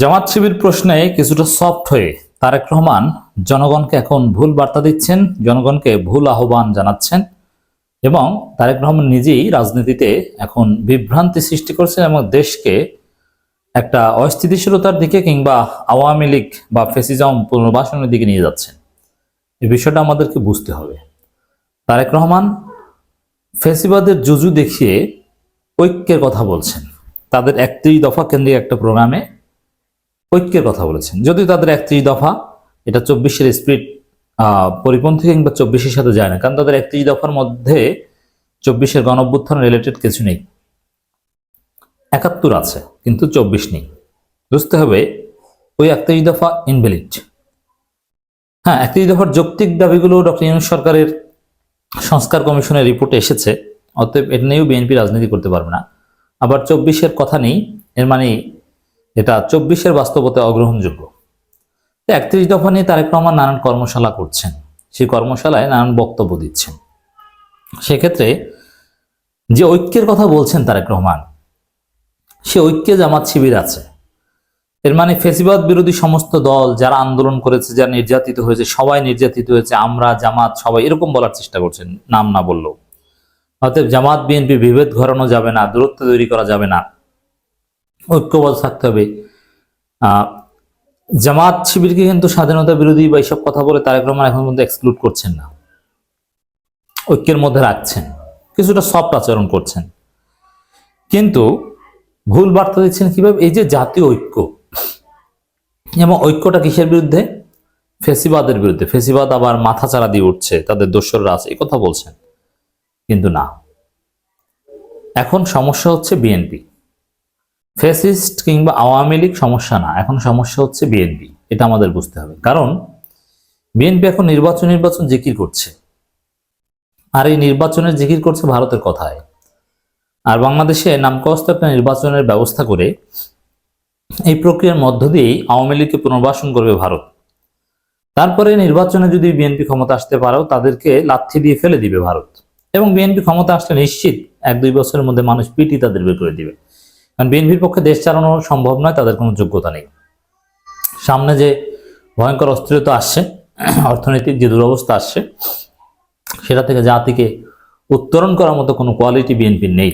জামাত শিবির প্রশ্নে কিছুটা সফট হয়ে তারেক রহমান জনগণকে এখন ভুল বার্তা দিচ্ছেন, জনগণকে ভুল আহ্বান জানাচ্ছেন এবং তারেক রহমান নিজেই রাজনীতিতে এখন বিভ্রান্তি সৃষ্টি করছেন এবং দেশকে একটা অস্থিতিশীলতার দিকে কিংবা আওয়ামী লীগ বা ফেসিজম পুনর্বাসনের দিকে নিয়ে যাচ্ছেন। এই বিষয়টা আমাদেরকে বুঝতে হবে। তারেক রহমান ফেসিবাদের জুজু দেখিয়ে ঐক্যের কথা বলছেন। তাদের একত্রিশ দফা কেন্দ্রিক একটা প্রোগ্রামে ঐক্যের কথা বলেছেন। যদিও তাদের একত্রিশ দফা, এটা চব্বিশের স্পিরিট পরিপন্থী কিংবা চব্বিশের সাথে যায় না, কারণ তাদের একত্রিশ দফার মধ্যে চব্বিশের গণঅভ্যুত্থান রিলেটেড কিছু নেই। একাত্তর আছে, কিন্তু চব্বিশ নেই। বুঝতে হবে, ওই একত্রিশ দফা ইনভ্যালিড হ্যাঁ একত্রিশ দফার যৌক্তিক দাবিগুলো ডক্টর ইউনুস সরকারের সংস্কার কমিশনের রিপোর্টে এসেছে, অতএব এটা নিয়েও বিএনপি রাজনীতি করতে পারবে না। আবার চব্বিশের কথা নেই, এর মানে এটা চব্বিশের বাস্তবতা অগ্রহণযোগ্য। একত্রিশ দফা নিয়ে তারেক রহমান নানান কর্মশালা করছেন। সেই কর্মশালায় নানান বক্তব্য দিচ্ছেন। সেক্ষেত্রে যে ঐক্যের কথা বলছেন তারেক রহমান, সে ঐক্যে জামাত শিবির আছে। এর মানে ফেসিবাদ বিরোধী সমস্ত দল যারা আন্দোলন করেছে, যারা নির্যাতিত হয়েছে, সবাই নির্যাতিত হয়েছে, আমরা, জামাত, সবাই, এরকম বলার চেষ্টা করছেন, নাম না বললেও। অতএব জামাত, বিএনপি, বিভেদ ঘরানো যাবে না, দূরত্ব তৈরি করা যাবে না। ঐক্যবদ্ধ থাকতে হবে। জামাত শিবিরকে কিন্তু স্বাধীনতা বিরোধী বা এইসব কথা বলে তারেক রহমান এখন পর্যন্ত এক্সক্লুড করছেন না। ঐক্যের মধ্যে রাখছেন। কিছুটা সফট আচরণ করছেন। কিন্তু ভুল বার্তা দিচ্ছেন কীভাবে? এই যে জাতীয় ঐক্য। এবং ঐক্যটা কিসের বিরুদ্ধে? ফেসিবাদের বিরুদ্ধে। ফেসিবাদ আবার মাথা চারা দিয়ে উঠছে। তাদের দোসররা আছে, এই কথা বলছেন। কিন্তু না। এখন সমস্যা হচ্ছে বিএনপি। ফেসিস্ট কিংবা আওয়ামী লীগ সমস্যা না, এখন সমস্যা হচ্ছে বিএনপি, এটা আমাদের বুঝতে হবে। কারণ বিএনপি এখন নির্বাচন নির্বাচন জিকির করছে। আর এই নির্বাচনের জিকির করছে ভারতের কথায়। আর বাংলাদেশে নামকস্ত একটা নির্বাচনের ব্যবস্থা করে এই প্রক্রিয়ার মধ্য দিয়েই আওয়ামী লীগকে পুনর্বাসন করবে ভারত। তারপরে নির্বাচনে যদি বিএনপি ক্ষমতা আসতে পারো, তাদেরকে লাথি দিয়ে ফেলে দিবে ভারত। এবং বিএনপি ক্ষমতা আসলে নিশ্চিত এক দুই বছরের মধ্যে মানুষ পিটি তাদের বের করে দিবে। কারণ বিএনপির পক্ষে দেশ চালানো সম্ভব নয়, তাদের কোনো যোগ্যতা নেই। সামনে যে ভয়ঙ্কর অস্থিরতা আসছে, অর্থনৈতিক যে দুরবস্থা আসছে, সেটা থেকে জাতিকে উত্তরণ করার মতো কোনো কোয়ালিটি বিএনপির নেই।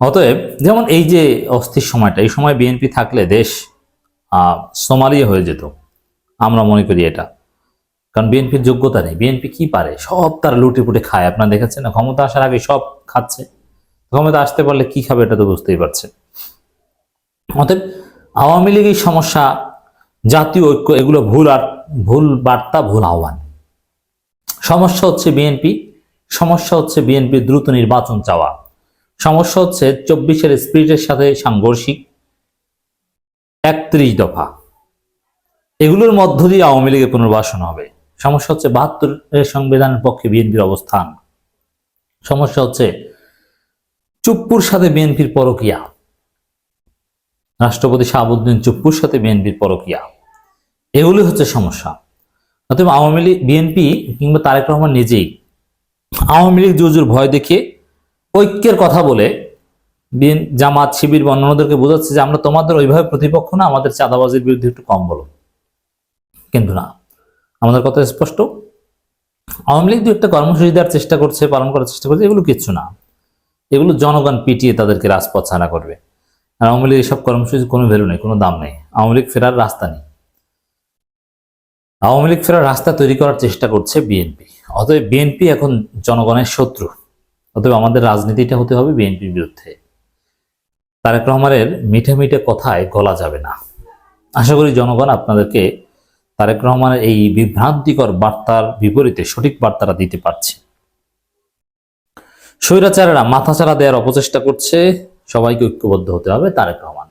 অতএব যেমন এই যে অস্থির সময়টা, এই সময় বিএনপি থাকলে দেশ সোমালিয়া হয়ে যেত। আমরা মনে করি এটা। কারণ বিএনপির যোগ্যতা নেই। বিএনপি কি পারে? সব তারা লুটে পুটে খায়। আপনারা দেখেছেন না, ক্ষমতা আসার আগে সব খাচ্ছে। ক্ষমতা আসতে পারলে কি খাবে এটা তো বুঝতেই পারছেন। অতএব আওয়ামী লীগের সমস্যা, জাতীয় ঐক্য, এগুলো ভুল আর ভুল বার্তা, ভুল আহ্বান। সমস্যা হচ্ছে বিএনপি সমস্যা হচ্ছে বিএনপির দ্রুত নির্বাচন চাওয়া। সমস্যা হচ্ছে চব্বিশের স্পিরিটের সাথে সাংঘর্ষিক, একত্রিশ দফা। এগুলোর মধ্য দিয়ে আওয়ামী লীগের পুনর্বাসন হবে। সমস্যা হচ্ছে বাহাত্তরের সংবিধানের পক্ষে বিএনপির অবস্থান। সমস্যা হচ্ছে চুপ্পুর সাথে বিএনপির পরকিয়া। রাষ্ট্রপতি শাহাবুদ্দিন চুপ্পুর সাথে বিএনপির পরকিয়া। এগুলি হচ্ছে সমস্যা। অতএব আওয়ামী লীগ, বিএনপি কিংবা তারেক রহমান নিজেই, আওয়ামী লীগ জুজুর ভয় দেখিয়ে ঐক্যের কথা বলে বিএন, জামাত, শিবির বা অন্যান্যদেরকে বোঝাচ্ছে যে আমরা তোমাদের ওইভাবে প্রতিপক্ষ না, আমাদের চাঁদাবাজির বিরুদ্ধে একটু কম বলো। কিন্তু না, আমাদের কথা স্পষ্ট। আওয়ামী লীগ দু একটা কর্মসূচি দেওয়ার চেষ্টা করছে, পালন করার চেষ্টা করছে, এগুলো কিচ্ছু না। এগুলো জনগণ পিটিয়ে তাদেরকে রাজপথ ছাড়া করবে। আর আওয়ামী লীগ এসব কর্মসূচির কোনো ভ্যালু নেই, কোনো দাম নেই। আওয়ামী লীগ ফেরার রাস্তা নেই। আওয়ামী লীগ ফেরার রাস্তা তৈরি করার চেষ্টা করছে বিএনপি। অতএব বিএনপি এখন জনগণের শত্রু। অতএব আমাদের রাজনীতিটা হতে হবে বিএনপির বিরুদ্ধে। তারেক রহমানের মিঠে মিঠে কথায় গলা যাবে না। আশা করি জনগণ আপনাদেরকে তারেক রহমানের এই বিভ্রান্তিকর বার্তার বিপরীতে সঠিক বার্তাটা দিতে পারছে। স্বৈরাচারেরা মাথাচাড়া দেওয়ার অপচেষ্টা করছে, সবাইকে ঐক্যবদ্ধ হতে হবে, তারেক রহমান।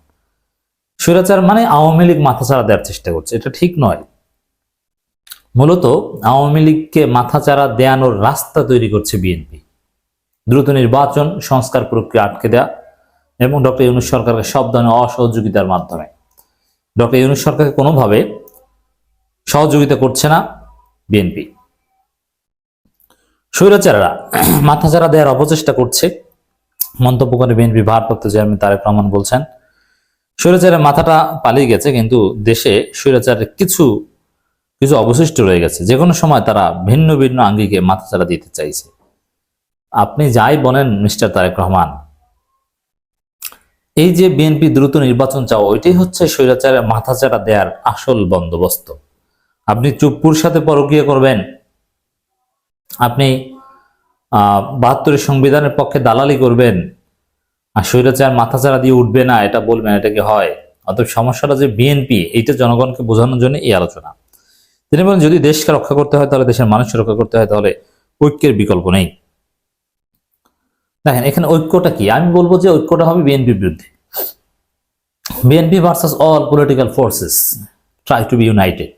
স্বৈরাচার মানে আওয়ামী লীগ মাথাচাড়া দেওয়ার চেষ্টা করছে, এটা ঠিক নয়। মূলত আওয়ামী লীগকে মাথাচাড়া দেয়ানোর রাস্তা তৈরি করছে বিএনপি। দ্রুত নির্বাচন, সংস্কার প্রক্রিয়া আটকে দেয়া এবং ডক্টর ইউনুস সরকারকে সব ধরনের অসহযোগিতার মাধ্যমে। ডক্টর ইউনুস সরকারকে কোনোভাবে সহযোগিতা করছে না বিএনপি। স্বৈরাচারেরা মাথাচাড়া দেওয়ার অপচেষ্টা করছে। মন্তব্য করে বিএনপি ভারপ্রাপ্ত চেয়ারম্যান তারেক রহমান বলছেন, স্বৈরাচারের মাথাটা পালিয়ে গেছে কিন্তু দেশে স্বৈরাচারের কিছু কিছু অবশিষ্ট রয়ে গেছে। যে কোনো সময় তারা ভিন্ন ভিন্ন আঙ্গিকে মাথাচাড়া দিতে চাইছে। আপনি যাই বলেন মিস্টার তারেক রহমান, এই যে বিএনপি দ্রুত নির্বাচন চাও, ওইটাই হচ্ছে স্বৈরাচারের মাথাচাড়া দেওয়ার আসল বন্দোবস্ত। আপনি চুপ্পুর সাথে পরকীয়া করবেন আপনি বাহাত্তরের সংবিধানের পক্ষে দালালি করবেন আর স্বৈরাচার মাথাচাড়া দিয়ে উঠবে না, এটা বলবেন, এটা কি হয়? অতএব সমস্যাটা যে বিএনপি এইটা জনগণকে বোঝানোর জন্য এই আলোচনা। তিনি বলেন, যদি দেশকে রক্ষা করতে হয়, তাহলে দেশের মানুষকে রক্ষা করতে হয়, তাহলে ঐক্যের বিকল্প নেই। দেখেন, এখানে ঐক্যটা কি? আমি বলব যে ঐক্যটা হবে বিএনপির বিরুদ্ধে। BNP versus all political forces try to be united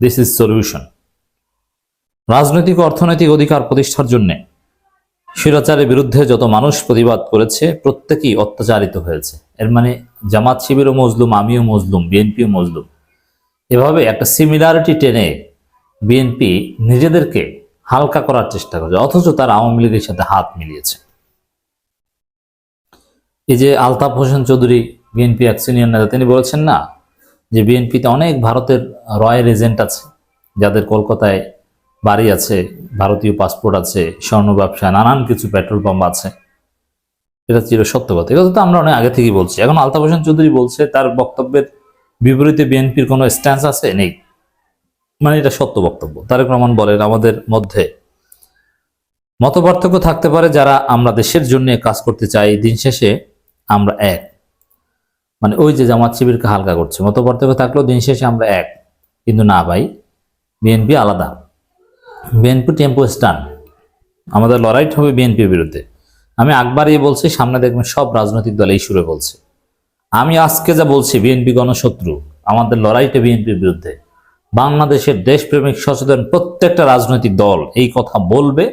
this is solution রাজনৈতিক অর্থনৈতিক অধিকার প্রতিষ্ঠার জন্য স্বৈরাচারের বিরুদ্ধে যত মানুষ প্রতিবাদ করেছে, প্রত্যেকেই অত্যাচারিত হয়েছে। এর মানে জামাত শিবিরও মজলুম, আমিও মজলুম, বিএনপিও মজলুম। এভাবে একটা সিমিলারিটি টেনে বিএনপি নিজেদেরকে হালকা করার চেষ্টা করছে, অথচ তার আওয়ামী লীগের সাথে হাত মিলিয়েছে। এই যে আলতাফ হোসেন চৌধুরী, বিএনপি এক সিনিয়র নেতা, তিনি বলেছেন না যে বিএনপিতে অনেক ভারতের রয়্যাল এজেন্ট আছে, যাদের কলকাতায় বাড়ি আছে, ভারতীয় পাসপোর্ট আছে, স্বর্ণ ব্যবসা, নানান কিছু পেট্রোল পাম্প আছে। এটা চির সত্য কথা এটা তো আমরা অনেক আগে থেকেই বলছি। এখন আলতাফ হোসেন চৌধুরী বলছে, তার বক্তব্যের বিপরীতে বিএনপির কোনো স্ট্যান্স আছে? নেই। মানে এটা সত্য বক্তব্য। তারেক রহমান বলেন, আমাদের মধ্যে মত পার্থক্য থাকতে পারে যারা আমরা দেশের জন্য কাজ করতে চাই, দিন শেষে আমরা এক। মানে ওই যে জামাত শিবিরকে হালকা করছে। মত পার্থক্য থাকলেও দিন শেষে আমরা এক। কিন্তু না ভাই, বিএনপি আলাদা। বিএনপি টেম্পো স্টান। আমাদের লড়াইট হবে বিএনপির বিরুদ্ধে। আমি আকবারই বলছি, সামনে দেখবেন সব রাজনৈতিক দল এই সুরে বলছে। আমি আজকে যা বলছি বিএনপি গণশত্রু, আমাদের লড়াইটা বিএনপির বিরুদ্ধে। বাংলাদেশের দেশপ্রেমিক সচেতন প্রত্যেকটা রাজনৈতিক দল এই কথা বলবে,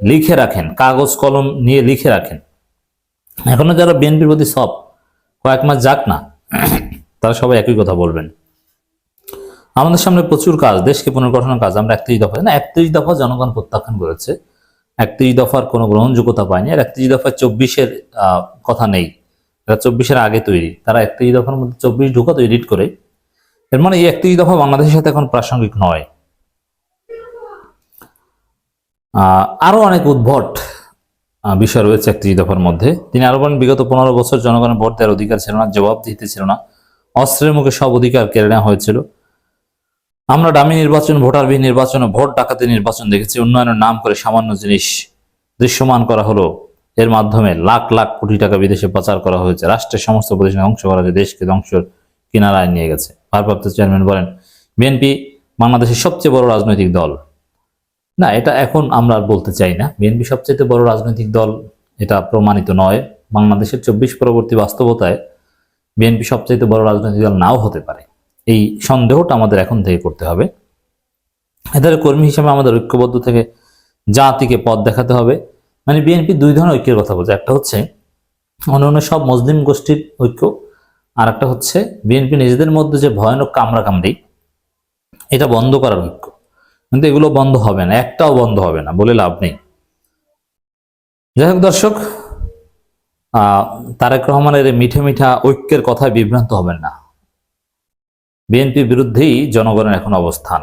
লিখে রাখেন, কাগজ কলম নিয়ে লিখে রাখেন। এখনও যারা বিএনপির প্রতি সব কয়েক মাস যাক না, তারা সবাই একই কথা বলবেন। আমাদের সামনে প্রচুর কাজ দেশকে পুনর্গঠনের কাজ আমরা একত্রিশ দফা না একত্রিশ দফা জনগণ প্রত্যাখ্যান করেছে। একত্রিশ দফার কোনো গ্রহণযোগ্যতা পায়নি আর একত্রিশ দফায় চব্বিশের কথা নেই। এটা চব্বিশের আগে তৈরি তারা একত্রিশ দফার মধ্যে চব্বিশ ঢুকা তো এডিট করে। এর মানে এই একত্রিশ দফা বাংলাদেশের সাথে এখন প্রাসঙ্গিক নয়। আহ, আরও অনেক উদ্ভট বিষয় রয়েছে একত্রিশ দফার মধ্যে। তিনি আরও বলেন বিগত পনেরো বছর জনগণের ভোট দেওয়ার অধিকার ছিল না জবাব দিতে ছিল না। অস্ত্রের মুখে সব অধিকার কেড়ে নেওয়া হয়েছিল। আমরা ডামি নির্বাচন, ভোটারবিহীন নির্বাচন ভোট ডাকাতি নির্বাচন দেখেছি। উন্নয়নের নাম করে সামান্য জিনিস দৃশ্যমান করা হলো। এর মাধ্যমে লাখ লাখ কোটি টাকা বিদেশে পাচার করা হয়েছে। রাষ্ট্রের সমস্ত প্রতিষ্ঠান ধ্বংস করা হয়েছে, দেশকে ধ্বংসের কিনারায় নিয়ে গেছে। ভারপ্রাপ্ত চেয়ারম্যান বলেন, বিএনপি বাংলাদেশের সবচেয়ে বড় রাজনৈতিক দল। না, এটা এখন আমরা বলতে চাই না। বিএনপি সবচেয়ে বড় রাজনৈতিক দল, এটা প্রমাণিত নয়। বাংলাদেশের চব্বিশ পরবর্তী বাস্তবতায় বিএনপি সবচেয়ে বড় রাজনৈতিক দল নাও হতে পারে। এই সন্দেহটা আমাদের এখন থেকে করতে হবে। এদের কর্মী হিসেবে আমাদের ঐক্যবদ্ধ থেকে জাতিকে পথ দেখাতে হবে। মানে বিএনপি দুই ধরনের ঐক্যের কথা বলছে। একটা হচ্ছে অন্য অন্য সব মুসলিম গোষ্ঠীর ঐক্য আর একটা হচ্ছে বিএনপি নিজেদের মধ্যে যে ভয়ানক কামড়া কামড়ি এটা বন্ধ করার ঐক্য। কিন্তু এগুলো বন্ধ হবে না, একটাও বন্ধ হবে না, বলে লাভ নেই। যাই হোক দর্শক তারেক রহমানের মিঠে মিঠা ঐক্যের কথায় বিভ্রান্ত হবেন না। বিএনপির বিরুদ্ধেই জনগণের এখন অবস্থান।